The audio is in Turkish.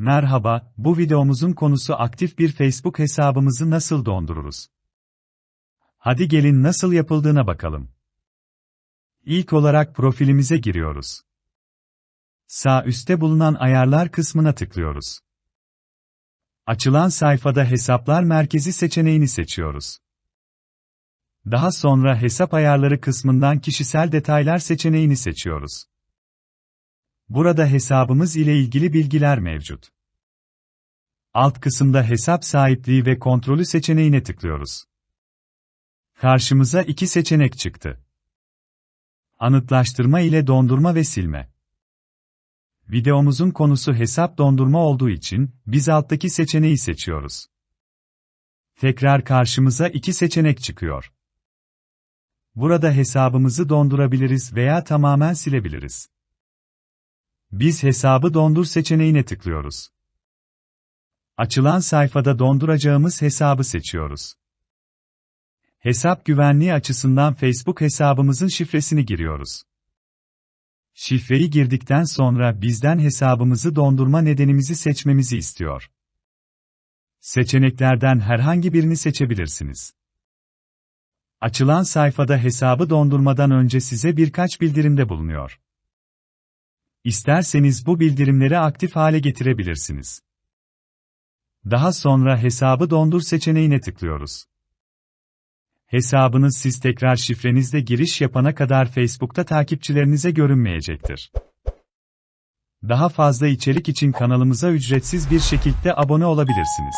Merhaba, bu videomuzun konusu aktif bir Facebook hesabımızı nasıl dondururuz? Hadi gelin nasıl yapıldığına bakalım. İlk olarak profilimize giriyoruz. Sağ üstte bulunan ayarlar kısmına tıklıyoruz. Açılan sayfada hesaplar merkezi seçeneğini seçiyoruz. Daha sonra hesap ayarları kısmından kişisel detaylar seçeneğini seçiyoruz. Burada hesabımız ile ilgili bilgiler mevcut. Alt kısımda hesap sahipliği ve kontrolü seçeneğine tıklıyoruz. Karşımıza iki seçenek çıktı. Anıtlaştırma ile dondurma ve silme. Videomuzun konusu hesap dondurma olduğu için biz alttaki seçeneği seçiyoruz. Tekrar karşımıza iki seçenek çıkıyor. Burada hesabımızı dondurabiliriz veya tamamen silebiliriz. Biz hesabı dondur seçeneğine tıklıyoruz. Açılan sayfada donduracağımız hesabı seçiyoruz. Hesap güvenliği açısından Facebook hesabımızın şifresini giriyoruz. Şifreyi girdikten sonra bizden hesabımızı dondurma nedenimizi seçmemizi istiyor. Seçeneklerden herhangi birini seçebilirsiniz. Açılan sayfada hesabı dondurmadan önce size birkaç bildirimde bulunuyor. İsterseniz bu bildirimleri aktif hale getirebilirsiniz. Daha sonra hesabı dondur seçeneğine tıklıyoruz. Hesabınız siz tekrar şifrenizle giriş yapana kadar Facebook'ta takipçilerinize görünmeyecektir. Daha fazla içerik için kanalımıza ücretsiz bir şekilde abone olabilirsiniz.